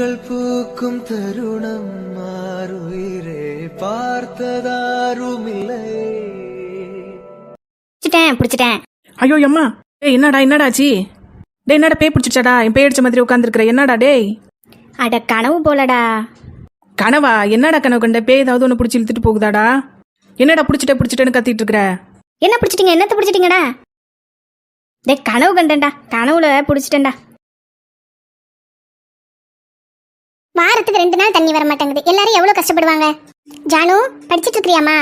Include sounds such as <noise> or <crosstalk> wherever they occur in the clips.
பூக்கள் பூக்கும் தருணம் மாறுயிரே பார்த்ததாருமில்லை. பிடிச்சிட்டேன் பிடிச்சிட்டேன். ஐயோ அம்மா டேய் என்னடா என்னடாச்சி? டேய் என்னடா பேய் பிடிச்சிச்சாடா என் பேய் அடிச்ச மாதிரி உட்காந்துருக்குற என்னடா டேய்? அட கனவு போலடா. கனவா? என்னடா கனவு கண்ட? பேய் ஏதாவது ஒன்று பிடிச்சி இழுத்துட்டு போகுதாடா? என்னடா பிடிச்சிட்ட பிடிச்சிட்டேன்னு கத்திட்டு இருக்கிற என்ன பிடிச்சிட்டீங்க? என்னத்த பிடிச்சிட்டீங்கடா? டேய் கனவு கண்டேன்டா. கனவுல பிடிச்சிட்டேன்டா. வாரத்துக்கு ரெண்டு நாள் தண்ணி வர மாட்டேங்குது. எல்லாரும் எவ்வளவு கஷ்டப்படுவாங்க? ஜானு படிச்சுட்டு இருக்கிறியாமா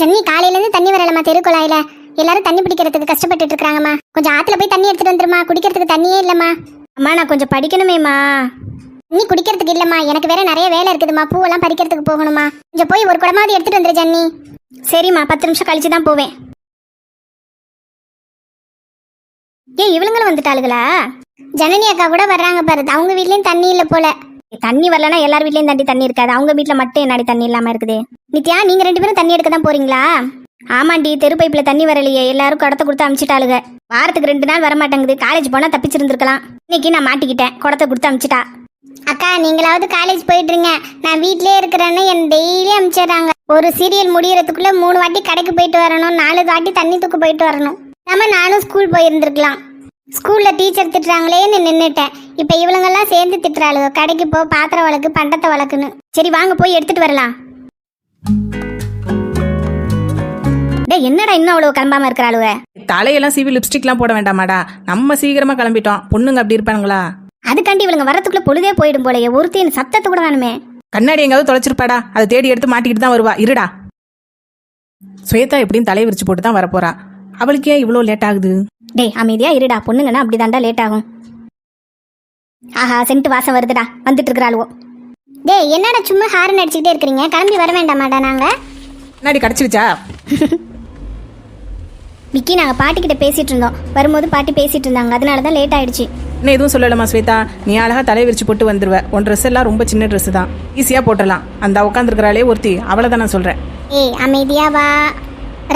ஜன்னி காலையில இருந்து தண்ணி வரலமா தெருக்குழாயில எல்லாரும் தண்ணி பிடிக்கிறதுக்கு கஷ்டப்பட்டுட்டு இருக்காங்கம்மா கொஞ்சம் ஆத்துல போய் தண்ணி எடுத்துட்டு வந்துருமா குடிக்கிறதுக்கு தண்ணியே இல்லம்மா. அம்மா நான் கொஞ்சம் படிக்கணுமேம்மா. நீ குடிக்கிறதுக்கு இல்லம்மா. எனக்கு வேற நிறைய வேலை இருக்குதுமா பூவெல்லாம் பறிக்கிறதுக்கு போகணுமா கொஞ்சம் போய் ஒரு குடமாவது எடுத்துட்டு வந்துரு ஜன்னி. சரிம்மா பத்து நிமிஷம் கழிச்சு தான் போவேன். ஏய் இவளுங்களும் வந்துட்டாளுகளா? ஜனனி அக்கா கூட வர்றாங்க பாரு. அவங்க வீட்லயும் தண்ணி இல்ல போல. தண்ணி வரலனா எல்லார் வீட்லயும் தண்ணி தண்ணி இருக்காது. அவங்க வீட்ல மட்டும் என்னாடி தண்ணி இல்லாம இருக்குது? நித்யா நீங்க ரெண்டு பேரும் தண்ணி எடுக்க தான் போறீங்களா? ஆமாண்டி தெரு பைப்ல தண்ணி வரலையே. எல்லாரும் குடத்தை கொடுத்து அமிச்சிட்டாளுங்க வாரத்துக்கு ரெண்டு நாள் வர மாட்டேங்குது காலேஜ் போனா தப்பிச்சிருந்துருக்கலாம். இன்னைக்கு நான் மாட்டிக்கிட்டேன். குடத்தை கொடுத்து அமிச்சிட்டா. அக்கா நீங்களாவது காலேஜ் போயிட்டுருங்க. நான் வீட்லயே இருக்கிறேன்னு என் டெய்லி அனுப்பிச்சிடுறாங்க ஒரு சீரியல் முடியறதுக்குள்ள மூணு வாட்டி கடைக்கு போயிட்டு வரணும். நாலு வாட்டி தண்ணி தூக்க போயிட்டு வரணும். நம்ம நானும் ஸ்கூல் போயிருந்துருக்கலாம். ஸ்கூல்ல டீச்சர் திட்டுறாங்களேன்னு நின்னுட்டேன். இப்ப இவளுங்கெல்லாம் சேர்ந்து திட்டுறாளுங்க. கடைக்கு போ பாத்திரம் வழக்கு பண்டத்தை வழக்குன்னு சரி வாங்க போய் எடுத்துட்டு வரலாம். டேய் என்னடா இன்னும் அவ்வளவு கிளம்பாம இருக்கிறாளுவ தலையெல்லாம் சீவி லிப்ஸ்டிக்லாம் போட வேண்டாமாடா. நம்ம சீக்கிரமா கிளம்பிட்டோம். பொண்ணுங்க அப்படி இருப்பானுங்களா? அதுக்காண்டி இவளுங்க வரத்துக்குள்ள பொழுதே போயிடும் போலயே. ஒருத்தின் சத்தத்தை கூட வேணுமே கண்ணாடி எங்காவது தொலைச்சிருப்பாடா. அதை தேடி எடுத்து மாட்டிக்கிட்டு தான் வருவா. இருடா. ஸ்வேதா எப்படியும் தலையை விரிச்சு போட்டு தான் வரப்போறா. அவளுக்கு இவ்வளோ லேட் ஆகுது? டேய் அமைதியா இருடா. பொண்ணுங்கன்னா அப்படிதான்டா லேட் ஆகும். ஆஹா சென்ட் வாசம் வருதுடா. வந்துட்டு இருக்கிறாளுவோ டேய் என்னடா சும்மா ஹாரன் அடிச்சுக்கிட்டே இருக்கிறீங்க? கிளம்பி வர வேண்டாமாடா நாங்க? கண்ணாடி கிடச்சிருச்சா? <laughs> விக்கி நாங்க பாட்டிக்கிட்ட பேசிட்டு இருந்தோம். வரும்போது பாட்டி பேசிட்டு இருந்தாங்க. அதனால தான் லேட் ஆயிடுச்சு. இன்னும் எதுவும் சொல்லலாமா ஸ்வேதா. நீ அழகா தலையை விரிச்சு போட்டு வந்துருவ. உன் ட்ரெஸ் எல்லாம் ரொம்ப சின்ன ட்ரெஸ் தான். ஈஸியாக போட்டுடலாம். அந்த உட்காந்துருக்கிறாளே ஒருத்தி அவளை தான் நான் சொல்கிறேன் ஏய் அமைதியா வா.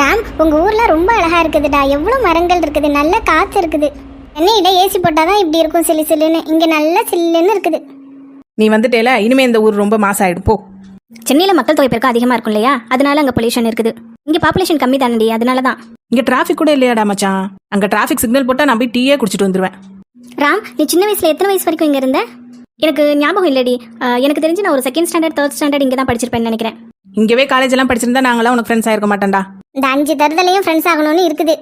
ராம் உங்க ஊர்ல ரொம்ப அழகா இருக்குதுடா. எவ்வளவு மரங்கள் இருக்குது. நல்ல காத்து இருக்குது. சென்னையில ஏசி போட்டாதான் இப்படி இருக்கும் சிலு சிலுன்னு இங்க நல்ல சில்லுன்னு இருக்குது. நீ வந்துட்டேல இனிமே இந்த ஊர் ரொம்ப மாசாயிடும். போ. சென்னையில மக்கள் தொகை பெருக்கம் அதிகமா இருக்கும் இல்லையா? அதனால அங்க பொல்யூஷன் இருக்குது. இங்க பாப்புலேஷன் கம்மி தானடி அதனால தான் இங்கே டிராஃபிக் கூட இல்லையாடா மச்சான்? அங்கே டிராஃபிக் சிக்னல் போட்டால் நான் போய் டீயே குடிச்சிட்டு வந்துருவேன். ராம் நீ சின்ன வயசுல எத்தனை வயசு வரைக்கும் இங்க இருந்த? எனக்கு ஞாபகம் இல்லடி. அஹ், எனக்கு தெரிஞ்சு நான் ஒரு செகண்ட் ஸ்டாண்டர்ட் தேர்ட் ஸ்டாண்டர்ட் இங்க தான் படிச்சிருப்பேன்னு நினைக்கிறேன். இங்கவே காலேஜ் எல்லாம் படிச்சிருந்தா நாங்களாம் உனக்கு ஃப்ரெண்ட்ஸ் ஆயிருக்க மாட்டேன்டா. இந்த அஞ்சு தருதலையும் ஃப்ரெண்ட்ஸ் ஆகணும்னு இருக்குது.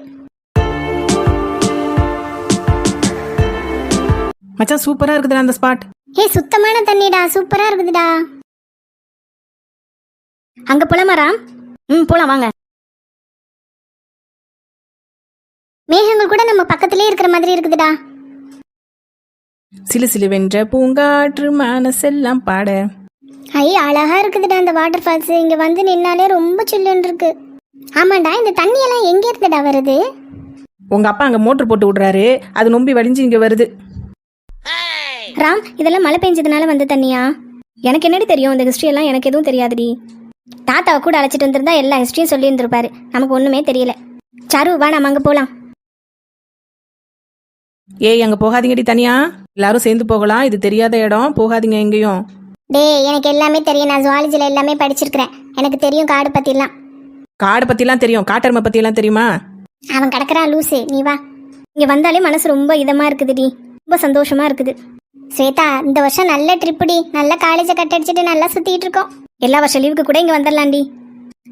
மச்சான் சூப்பராக இருக்குதுடா அந்த ஸ்பாட் ஏய் சுத்தமான தண்ணிடா சூப்பரா இருக்குதுடா. அங்க போலாமா ராம்? ம் போலாம் வாங்க. மேகங்கள் கூட நம்ம பக்கத்திலே இருக்கிற மாதிரி இருக்குதுடா. சிலு சிலுவென்ற பூங்காற்று மனசெல்லாம் பாட. ஐ அழகா இருக்குதுடா இந்த வாட்டர் ஃபால்ஸ் இங்க வந்து நின்னாலே ரொம்ப சில்லுன்னு இருக்கு. ஆமாண்டா இந்த தண்ணி எல்லாம் எங்க இருந்துடா வருது? உங்க அப்பா அங்க மோட்டர் போட்டு விடுறாரு. அது நொம்பி வடிஞ்சு இங்க வருது. ராம் இதெல்லாம் மழை பெஞ்சதுனால வந்த தண்ணியா? எனக்கு என்னடி தெரியும்? இந்த ஹிஸ்ட்ரி எல்லாம் எனக்கு எதுவும் தெரியாதுடி. தாத்தாவை கூட அழைச்சிட்டு வந்திருந்தா எல்லா ஹிஸ்ட்ரியும் சொல்லி இருந்திருப்பாரு நமக்கு ஒண்ணுமே தெரியல. சரு வா நம்ம அங்க போலாம். ஏய் அங்க போகாதீங்கடி தனியா. எல்லாரும் சேர்ந்து போகலாம். இது தெரியாத இடம். போகாதீங்க எங்கேயும். டேய் எனக்கு எல்லாமே தெரியும். நான் ஜுவாலஜில எல்லாமே படிச்சிருக்கிறேன். எனக்கு தெரியும் காடு பத்திலாம். காடை பத்திலாம் தெரியும். காட்டெருமை பத்தியெல்லாம் தெரியுமா? அவன் கிடக்குறான் லூசு. நீ வா. இங்க வந்தாலே மனசு ரொம்ப இதமா இருக்குதுடி. ரொம்ப சந்தோஷமா இருக்குது. ஸ்வேதா இந்த வருஷம் நல்ல ட்ரிப்புடி. நல்ல காலேஜை கட்டடிச்சிட்டு நல்லா சுத்திட்டு இருக்கோம் எல்லா வருஷம் லீவுக்கு கூட இங்க வந்துடலாண்டி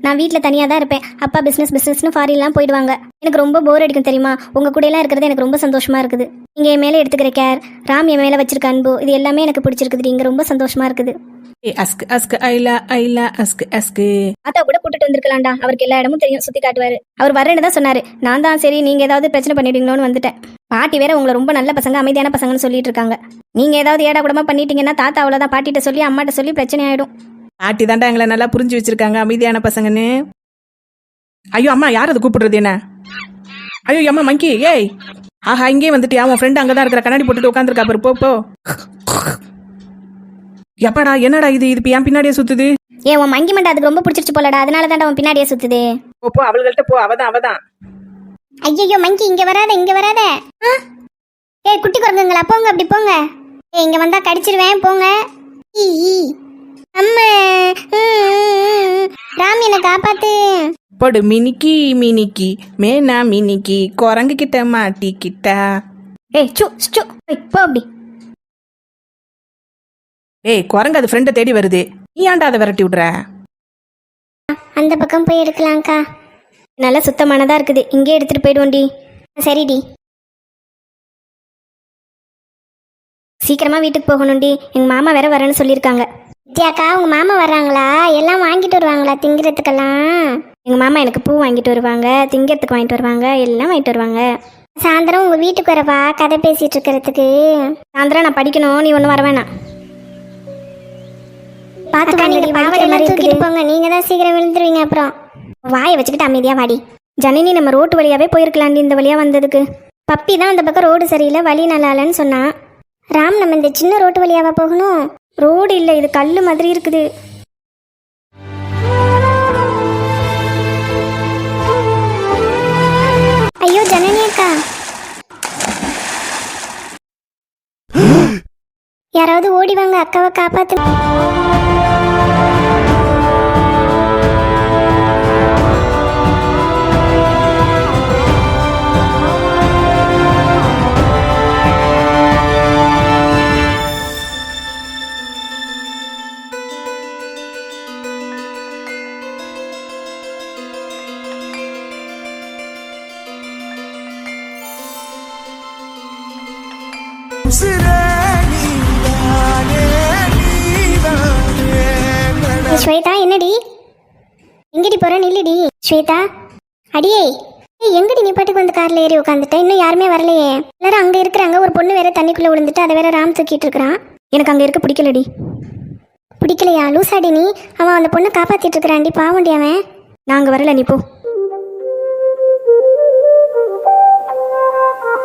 நான் வீட்டில் தனியாக தான் இருப்பேன். அப்பா பிஸ்னஸ் பிஸ்னஸ்னு ஃபாரின்லாம் போயிடுவாங்க. எனக்கு ரொம்ப போர் அடிக்கும் தெரியுமா? உங்கள் கூட எல்லாம் இருக்கிறது எனக்கு ரொம்ப சந்தோஷமா இருக்குது. நீங்கள் என் மேலே எடுத்துக்கிற கேர் ராம் என் மேலே வச்சிருக்க அன்பு இது எல்லாமே எனக்கு பிடிச்சிருக்குது இங்கே ரொம்ப சந்தோஷமா இருக்குது. ஏய் அஸ்கு அஸ்கு ஐலா ஐலா அஸ்கு அஸ்கு. தாத்தா கூட கூட்டிட்டு வந்திருக்கலாம்டா. அவருக்கு எல்லா இடமும் தெரியும் சுத்தி காட்டுவாரு. அவர் வரேன்னு தான் சொன்னாரு. நான் தான் சரி நீங்க ஏதாவது பிரச்சனை பண்ணிடுவீங்களோன்னு வந்துட்டேன். பாட்டி வேற உங்களை ரொம்ப நல்ல பசங்க அமைதியான பசங்கன்னு சொல்லிட்டு இருக்காங்க. நீங்க ஏதாவது ஏடா கூடமா பண்ணிட்டீங்கன்னா தாத்தா அவ்வளவுதான் பாட்டிட்ட சொல்லி அம்மாட்ட சொல்லி பிரச்சனை ஆயிடும். பாட்டி தாண்டா எங்களை நல்லா புரிஞ்சு வச்சிருக்காங்க அமைதியான பசங்கன்னு. ஐயோ அம்மா யார் அது கூப்பிடுறது என்ன? ஐயோ அம்மா மங்கி ஏய். ஆஹா இங்கே வந்துட்டியா? உன் ஃப்ரெண்ட் அங்கே தான் இருக்கிற கண்ணாடி போட்டுட்டு உட்காந்துருக்கா பாரு போ போ. எப்பாடா என்னடா இது? இது இப்ப என் பின்னாடியே சுத்துது. ஏன் உன் மங்கி மண்டை அதுக்கு ரொம்ப பிடிச்சிருச்சு போலடா. அதனால தான் உன் பின்னாடியே சுத்துது. போ போ அவள்கிட்ட போ அவதான் அவதான். ஐயோ மங்கி இங்க வராத இங்க வராத. ஆ? ஏய் குட்டி குரங்குங்களா? போங்க அப்படி போங்க. இங்க வந்தா கடிச்சிருவேன் போங்க. ஈ, ஈ. அம்மா ம், ம், ம். ராம் என்னை காப்பாத்து. போடு மினிக்கி மினிக்கி. மேனா மினிக்கி. குரங்கு கிட்ட மாட்டிக்கிட்டா. ஏய் சு சு ஏய், போ அப்படி. ஏய் குரங்கு அது ஃப்ரெண்டை தேடி வருது. நீ ஏன்டா அதை விரட்டி விடுற? அந்த பக்கம் போய் எடுக்கலாம்க்கா. நல்லா சுத்தமானதா இருக்குது. இங்கே எடுத்துட்டு போயிடுவோண்டி. சரிடி. சீக்கிரமா வீட்டுக்கு போகணும்டி. எங்க மாமா வேற வரேன்னு சொல்லியிருக்காங்க. வித்யாக்கா உங்க மாமா வர்றாங்களா? எல்லாம் வாங்கிட்டு வருவாங்களா திங்கிறதுக்கெல்லாம்? எங்க மாமா எனக்கு பூ வாங்கிட்டு வருவாங்க திங்கிறதுக்கு வாங்கிட்டு வருவாங்க எல்லாம் வாங்கிட்டு வருவாங்க. சாயந்தரம் உங்க வீட்டுக்கு வரவா? கதை பேசிட்டு இருக்கிறதுக்கு. சாயந்தரம் நான் படிக்கணும் நீ ஒன்றும் வர வேணாம். பாத்து அக்கா, நீங்க நீங்க பாவடை படிக்கிற எல்லாம் மாதிரி தூக்கிட்டு இருக்குது. போங்க. நீங்க தான் சீக்கிரம் விழுந்துருவீங்க அப்புறம். வாயை வச்சுக்கிட்டு அமைதியா வாடி. ஜனனி நம்ம ரோட்டு வழியாவே போயிருக்கலாண்டி இந்த வழியா வந்ததுக்கு. பப்பி தான் அந்த பக்கம் ரோடு சரியில்லை வழி நல்லா இல்லைன்னு சொன்னான். ராம் நம்ம இந்த சின்ன ரோட்டு வழியாவா போகணும்? ரோடு இல்லை இது கல் மாதிரி இருக்குது. ஐயோ ஜனனி அக்கா. <gasps> யாராவது ஓடி வாங்க அக்காவை காப்பாத்து. ஸ்வேதா என்னடி? எங்கடி போற? நில்லுடி. ஸ்வேதா அடியே. ஏய் எங்கடி நீ பாட்டுக்கு வந்து கார்ல ஏறி உட்காந்துட்ட இன்னும் யாருமே வரலையே. எல்லாரும் அங்க இருக்கிறாங்க. ஒரு பொண்ணு வேற தண்ணிக்குள்ள விழுந்துட்டு அதை வேற ராம் தூக்கிட்டு இருக்கிறான். எனக்கு அங்க இருக்க பிடிக்கலடி. பிடிக்கலையா? லூசாடி நீ. அவன் அந்த பொண்ணை காப்பாத்திட்டு இருக்கிறான்டி. பாவண்டி அவன். நாங்க வரல நீ போ.